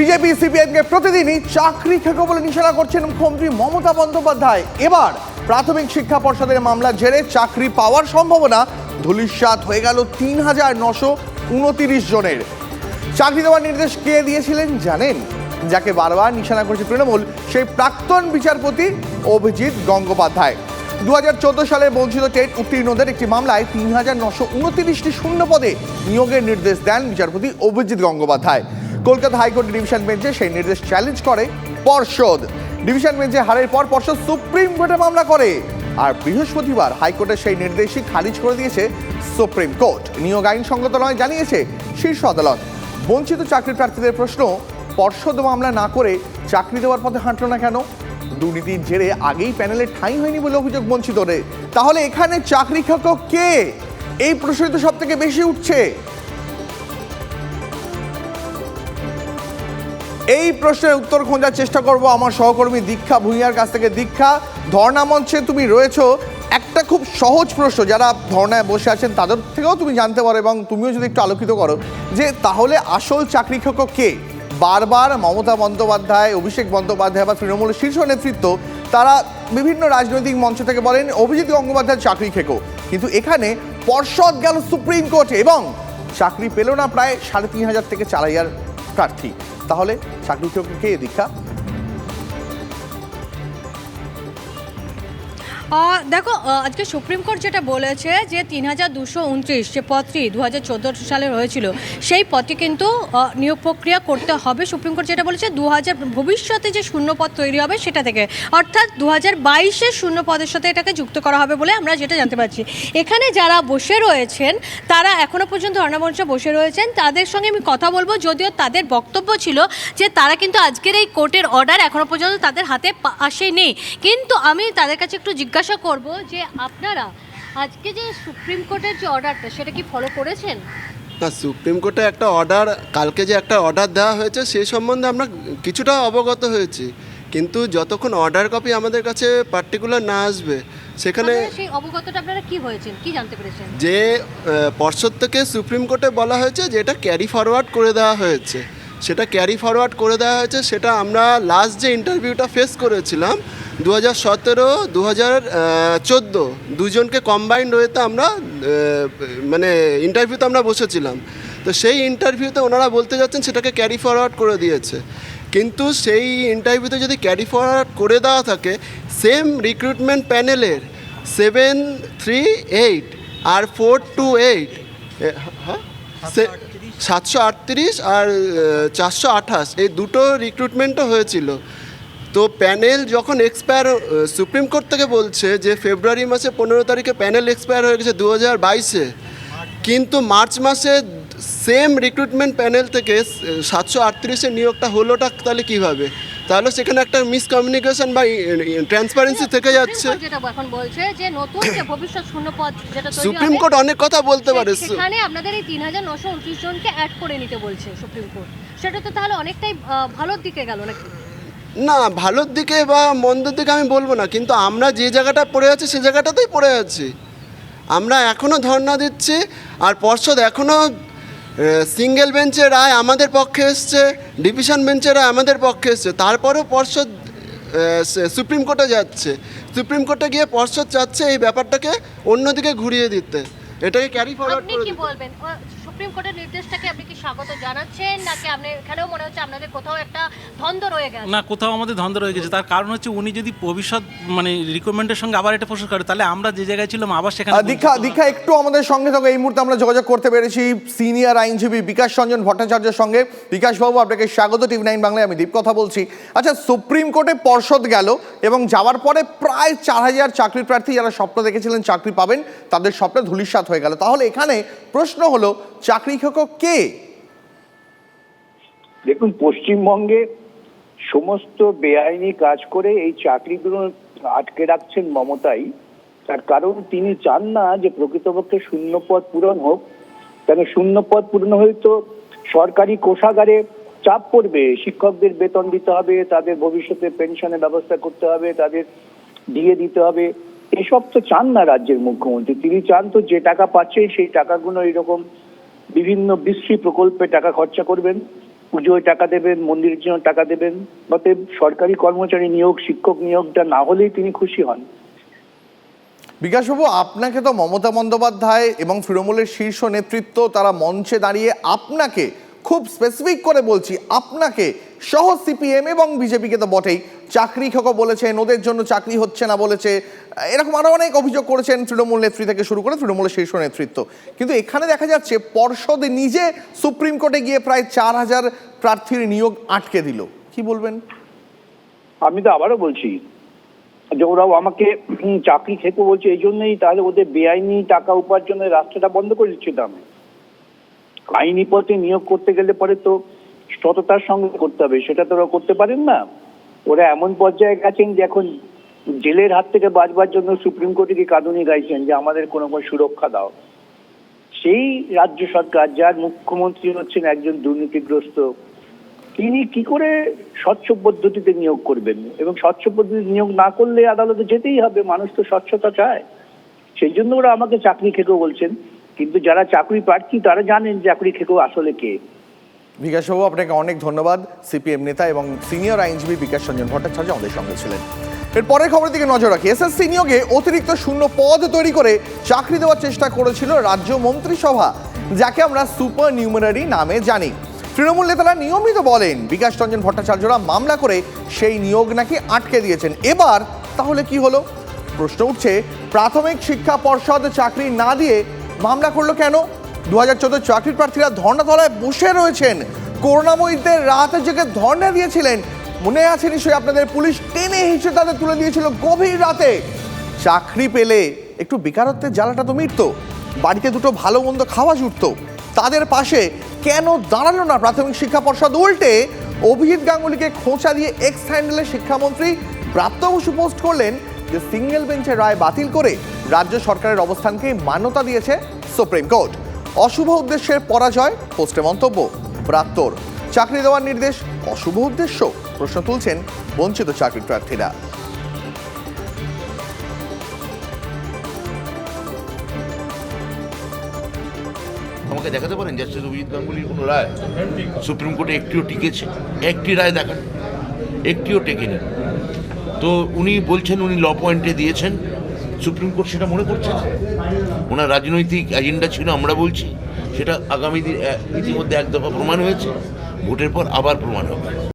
BJP সিপিএমকে প্রতিদিনই চাকরি খেকো বলে নিশানা করছেন মুখ্যমন্ত্রী মমতা বন্দ্যোপাধ্যায়। এবার প্রাথমিক শিক্ষা পর্ষদের মামলা জেরে চাকরি পাওয়ার সম্ভাবনা ধূলিসাৎ হয়ে গেল তিন হাজার নশো উনতিরিশ জনের। চাকরি দেওয়ার নির্দেশ কে দিয়েছিলেন জানেন? যাকে বারবার নিশানা করেছে তৃণমূল, সেই প্রাক্তন বিচারপতি অভিজিৎ গঙ্গোপাধ্যায়। দু হাজার চোদ্দ সালে বঞ্চিত টেট উত্তীর্ণদের একটি মামলায় তিন হাজার নশো উনতিরিশটি শূন্য পদে নিয়োগের নির্দেশ দেন বিচারপতি Abhijit Gangopadhyay. Kolkata high court division বেঞ্চে সেই নির্দেশ চ্যালেঞ্জ করে পর্ষদ। ডিভিশন বেঞ্চে হারের পর পর্ষদ সুপ্রিম কোর্টে মামলা করে। আর বৃহস্পতিবার হাইকোর্টের সেই নির্দেশই খারিজ করে দিয়েছে সুপ্রিম কোর্ট। নিয়োগ আইন সঙ্গত নয় জানিয়েছে শীর্ষ আদালত। বঞ্চিত চাকরি প্রার্থীদের প্রশ্ন, পর্ষদ মামলা না করে চাকরি দেওয়ার পথে হাঁটল না কেন? দুর্নীতির জেরে আগেই প্যানেলে ঠাঁই হয়নি বলে অভিযোগ বঞ্চিতদের। তাহলে এখানে চাকরি খাক কে? এই প্রশ্নই তো সব থেকে বেশি উঠছে। এই প্রশ্নের উত্তর খোঁজার চেষ্টা করব আমার সহকর্মী দীক্ষা ভূঁইয়ার কাছ থেকে। দীক্ষা, ধর্ণা মঞ্চে তুমি রয়েছো। একটা খুব সহজ প্রশ্ন, যারা ধর্ণায় বসে আছেন তাদের থেকেও তুমি জানতে পারো এবং তুমিও যদি একটু আলোকিত করো যে তাহলে আসল চাকরি খেকো কে? বারবার মমতা বন্দ্যোপাধ্যায়, অভিষেক বন্দ্যোপাধ্যায় বা তৃণমূলের শীর্ষ নেতৃত্ব, তারা বিভিন্ন রাজনৈতিক মঞ্চ থেকে বলেন, অভিজিৎ গঙ্গোপাধ্যায় চাকরি খেকো। কিন্তু এখানে পর্ষদ গেল সুপ্রিম কোর্টে এবং চাকরি পেল না প্রায় সাড়ে তিন হাজার থেকে চার হাজার প্রার্থী। তাহলে চাকরি দীক্ষা দেখো আজকে সুপ্রিম কোর্ট যেটা বলেছে যে তিন হাজার দুশো উনত্রিশ যে পদটি দু হাজার চোদ্দ সালে হয়েছিল, সেই পদটি কিন্তু নিয়োগ প্রক্রিয়া করতে হবে। সুপ্রিম কোর্ট যেটা বলেছে, দু হাজার ভবিষ্যতে যে শূন্য পদ তৈরি হবে সেটা থেকে, অর্থাৎ দু হাজার বাইশের শূন্য পদের সাথে এটাকে যুক্ত করা হবে বলে আমরা যেটা জানতে পারছি। এখানে যারা বসে রয়েছেন, তারা এখনও পর্যন্ত ধর্ণামঞ্চে বসে রয়েছেন। তাদের সঙ্গে আমি কথা বলব, যদিও তাদের বক্তব্য ছিল যে তারা কিন্তু আজকের এই কোর্টের অর্ডার এখনও পর্যন্ত তাদের হাতে আসেনি। কিন্তু আমি তাদের কাছে একটু জিজ্ঞাসা করব যে আপনারা আজকে যে সুপ্রিম কোর্টের যে অর্ডারটা সেটা কি ফলো করেছেন? না সুপ্রিম কোর্টে একটা অর্ডার কালকে যে একটা অর্ডার দেওয়া হয়েছে সেই সম্বন্ধে আমরা কিছুটা অবগত হয়েছি। কিন্তু যতক্ষণ অর্ডার কপি আমাদের কাছে পার্টিকুলার না আসবে সেখানে সেই অবগতটা আপনারা কি হয়েছেন? কি জানতে পেরেছেন? যে পর্ষদ থেকে সুপ্রিম কোর্টে বলা হয়েছে যে এটা ক্যারি ফরওয়ার্ড করে দেওয়া হয়েছে। সেটা ক্যারি ফরওয়ার্ড করে দেওয়া হয়েছে সেটা আমরা লাস্ট যে ইন্টারভিউটা ফেস করেছিলাম দু হাজার সতেরো দু হাজার চোদ্দ, দুজনকে কম্বাইন্ড ওয়েতে আমরা মানে ইন্টারভিউতে আমরা বসেছিলাম। তো সেই ইন্টারভিউতে ওনারা বলতে যাচ্ছেন সেটাকে ক্যারি ফরওয়ার্ড করে দিয়েছে। কিন্তু সেই ইন্টারভিউতে যদি ক্যারি ফরওয়ার্ড করে দেওয়া থাকে সেম রিক্রুটমেন্ট প্যানেলের সেভেন থ্রি এইট আর ফোর টু এইট হ্যাঁ? সাতশো আটত্রিশ আর চারশো আঠাশ, এই দুটো রিক্রুটমেন্টও হয়েছিল। তো প্যানেল যখন এক্সপায়ার সুপ্রিম কোর্ট থেকে বলছে যে ফেব্রুয়ারি মাসে পনেরো তারিখে প্যানেল এক্সপায়ার হয়ে গেছে দু হাজার বাইশে কিন্তু মার্চ মাসে সেম রিক্রুটমেন্ট প্যানেল থেকে সাতশো আটত্রিশের নিয়োগটা হলোটা তাহলে কীভাবে? তাহলে সেখানে একটা মিসকমিউনিকেশন বা ট্রান্সপারেন্সি থেকে যাচ্ছে। সুপ্রিম কোর্ট যেটা এখন বলছে যে নতুন যে ভবিষ্যৎ শূন্য যেটা সুপ্রিম কোর্ট অনেক কথা বলতে পারে সেখানে আপনাদের এই তিন হাজার নশো উনত্রিশ জনকে অ্যাড করে নিতে বলছে সুপ্রিম কোর্ট সেটা তো তাহলে অনেকটাই ভালোর দিকে গেল নাকি? না, ভালোর দিকে বা মন্দের দিকে আমি বলব না, কিন্তু আমরা যে জায়গাটা পড়ে আছি সে জায়গাটাতেই পড়ে আছি। আমরা এখনও ধর্ণা দিচ্ছি, আর পর্ষদ এখনও সিঙ্গেল বেঞ্চের রায় আমাদের পক্ষে এসছে ডিভিশন বেঞ্চের রায় আমাদের পক্ষে এসছে, তারপরেও পর্ষদ সুপ্রিম কোর্টে যাচ্ছে। সুপ্রিম কোর্টে গিয়ে পর্ষদ চাচ্ছে এই ব্যাপারটাকে অন্যদিকে ঘুরিয়ে দিতে। এটাকে ক্যারি ফরওয়ার্ড আপনি কি বলবেন? সুপ্রিম কোর্টের নির্দেশটাকে আপনি কি স্বাগত জানাচ্ছেন নাকি আপনি এখানেও মনে হচ্ছে আপনাদের কোথাও একটা দ্বন্দ্ব রয়ে গেছে? না কোথাও আমাদের ধন্দ রয়ে গেছে। তার কারণ হচ্ছে উনি যদি ভবিষ্যৎ মানে রিকমেন্ডের সঙ্গে আবার এটা প্রসেস করে তাহলে আমরা যে জায়গায় ছিলাম আবার সেখানে দীক্ষা দীক্ষা একটু আমাদের সঙ্গে থাকো। এই মুহূর্তে আমরা যোগাযোগ করতে পেরেছি সিনিয়র আইনজীবী বিকাশ রঞ্জন ভট্টাচার্যের সঙ্গে। বিকাশ বাবু আপনাকে স্বাগত টিভি নাইন বাংলায়। আমি দীপ কথা বলছি। আচ্ছা সুপ্রিম কোর্টে পর্ষদ গেল এবং যাওয়ার পরে প্রায় চার হাজার চাকরি প্রার্থী যারা স্বপ্ন দেখেছিলেন চাকরি পাবেন তাদের স্বপ্নে ধূলিসাৎ হয়ে গেল। তাহলে এখানে প্রশ্ন হলো, চাকরি খেকো কে? দেখুন, পশ্চিমবঙ্গে সমস্ত বেআইনি কাজ করে এই চাকরিগুলো আটকে রাখছেন মমতাই। তার কারণ তিনি চান না যে প্রকৃতপক্ষে শূন্য পদ পূরণ হোক। কেন শূন্য পদ পূরণ হলে তো সরকারি কোষাগারে চাপ পড়বে। শিক্ষকদের বেতন দিতে হবে, তাদের ভবিষ্যতে পেনশনের ব্যবস্থা করতে হবে, তাদের দিয়ে দিতে হবে। এসব তো চান না রাজ্যের মুখ্যমন্ত্রী। তিনি চান তো যে টাকা পাচ্ছে, সেই টাকাগুলো এরকম বিভিন্ন বিশ্রী প্রকল্পে টাকা খরচা করবেন। পুজোয় টাকা দেবেন, মন্দিরের জন্য টাকা দেবেন, অতএব সরকারি কর্মচারী নিয়োগ, শিক্ষক নিয়োগটা না হলেই তিনি খুশি হন। বিকাশবাবু, আপনাকে তো মমতা বন্দ্যোপাধ্যায় এবং তৃণমূলের শীর্ষ নেতৃত্ব তারা মঞ্চে দাঁড়িয়ে আপনাকে খুব স্পেসিফিক করে বলছি, আপনাকে সহ সিপিএম এবং বিজেপিকে তো বটেই। চাকরি খোকো বলেছেন ওদের জন্য চাকরি হচ্ছে না বলেছে। এরকম আরও অনেক অভিযোগ করেছেন তৃণমূল নেত্রী থেকে শুরু করে তৃণমূলের শীর্ষ নেতৃত্ব। কিন্তু এখানে দেখা যাচ্ছে, পর্ষদ নিজে সুপ্রিম কোর্টে গিয়ে প্রায় চার হাজার প্রার্থীর নিয়োগ আটকে দিল। কি বলবেন? আমি তো আবারও বলছি, যে ওরাও আমাকে চাকরি খেতে বলছে, এই জন্যই তাহলে ওদের বেআইনি টাকা উপার্জনের রাস্তাটা বন্ধ করে দিচ্ছে আমি আইনি পথে নিয়োগ করতে গেলে পরে তো সততার সঙ্গে করতে হবে, সেটা তো ওরা করতে পারেন না। ওরা এমন পর্যায়ে গেছেন যে এখন জেলের হাত থেকে বাঁচবার জন্য সুপ্রিম কোর্টে গিয়ে কাঁদুনি গাইছেন যে আমাদের কোনো কোনো সুরক্ষা দাও। সেই রাজ্য সরকার, যার মুখ্যমন্ত্রী হচ্ছেন একজন দুর্নীতিগ্রস্ত, তিনি কি করে স্বচ্ছ পদ্ধতিতে নিয়োগ করবেন? এবং স্বচ্ছ পদ্ধতিতে নিয়োগ না করলে আদালতে যেতেই হবে, মানুষ তো স্বচ্ছতা চায়। সেই জন্য ওরা আমাকে চাকরি খেকেও বলছেন। কিন্তু যারা চাকরি প্রার্থী, তারা জানেন চাকরি খেকেও আসলে কে। বিকাশবাবু আপনাকে অনেক ধন্যবাদ, সিপিএম নেতা এবং সিনিয়র আইনজীবী বিকাশ রঞ্জন ভট্টাচার্য আমাদের সঙ্গে ছিলেন। এর পরের খবরের দিকে নজর রাখি এসএসসি নিয়োগে অতিরিক্ত শূন্য পদ তৈরি করে চাকরি দেওয়ার চেষ্টা করেছিল রাজ্য মন্ত্রিসভা, যাকে আমরা সুপার নিউমারারি নামে জানি। তৃণমূল নেতারা নিয়মিত বলেন, বিকাশ রঞ্জন ভট্টাচার্যরা মামলা করে সেই নিয়োগ নাকি আটকে দিয়েছেন। এবার তাহলে কি হলো? প্রশ্ন উঠছে, প্রাথমিক শিক্ষা পর্ষদ চাকরি না দিয়ে মামলা করল কেন? দু হাজার চোদ্দ চাকরির প্রার্থীরা ধর্ণাতলায় বসে রয়েছেন। করুণাময়ীদের রাত জেগে ধর্ণা দিয়েছিলেন। মনে আছে নিশ্চয়ই আপনাদের পুলিশ টেনে হিসেবে তাদের তুলে দিয়েছিল গভীর রাতে। চাকরি পেলে একটু বেকারত্বের জ্বালাটা তো মিটতো। বাড়িতে দুটো ভালো মন্দ খাওয়া জুটতো। তাদের পাশে কেন দাঁড়াল না প্রাথমিক শিক্ষা পর্ষদ উল্টে? অভিজিৎ গাঙ্গুলিকে খোঁচা দিয়ে এক্স হ্যান্ডেলের শিক্ষামন্ত্রী প্রাপ্ত বসু পোস্ট করলেন যে সিঙ্গেল বেঞ্চের রায় বাতিল করে রাজ্য সরকারের অবস্থানকে মান্যতা দিয়েছে সুপ্রিম কোর্ট। অশুভ উদ্দেশ্যের পরাজয় পোস্টে মন্তব্য। প্রাপ্তর চাকরি দেওয়ার নির্দেশ, অশুভ উদ্দেশ্য, প্রশ্ন তুলছেন বঞ্চিত চাকরি প্রার্থীরা। আমাকে দেখাতে পারেন জাস্টিস অভিজিৎ গাঙ্গুলির কোনো রায়? সুপ্রিম কোর্টে একটিও টিকেছে, একটি রায় দেখান, একটিও টেকেনি। তো উনি বলছেন, উনি ল পয়েন্টে দিয়েছেন সুপ্রিম কোর্ট সেটা মনে করছে না। ওনার রাজনৈতিক এজেন্ডা ছিল, আমরা বলছি, সেটা আগামী দিন ইতিমধ্যে এক দফা প্রমাণ হয়েছে, ভোটের পর আবার প্রমাণ হবে